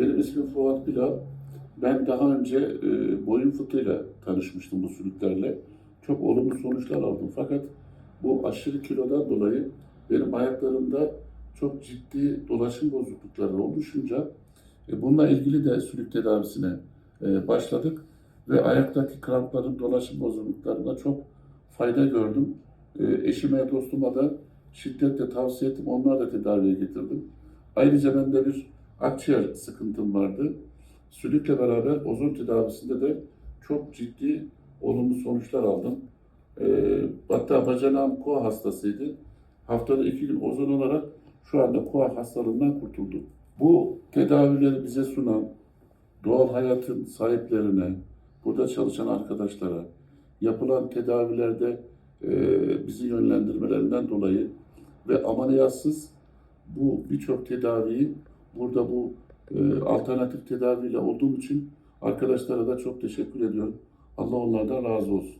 benim ismim Fuat Bilal. Ben daha önce e, boyun fıtığıyla tanışmıştım bu sülüklerle. Çok olumlu sonuçlar aldım. Fakat bu aşırı kilodan dolayı benim ayaklarımda çok ciddi dolaşım bozuklukları oluşunca e, bununla ilgili de sülük tedavisine e, başladık ve ayaktaki krampların dolaşım bozukluklarına çok fayda gördüm. E, eşime, dostuma da şiddetle tavsiye ettim. Onları da tedaviye getirdim. Ayrıca bende bir akciğer sıkıntım vardı. Sülükle beraber ozon tedavisinde de çok ciddi olumlu sonuçlar aldım. Ee, hatta bacanağım koa hastasıydı. Haftada iki gün ozon olarak şu anda koa hastalığından kurtuldum. Bu tedavileri bize sunan doğal hayatın sahiplerine, burada çalışan arkadaşlara, yapılan tedavilerde e, bizi yönlendirmelerinden dolayı ve ameliyatsız bu birçok tedaviyi burada bu e, alternatif tedaviyle olduğum için arkadaşlara da çok teşekkür ediyorum. Allah onlardan razı olsun.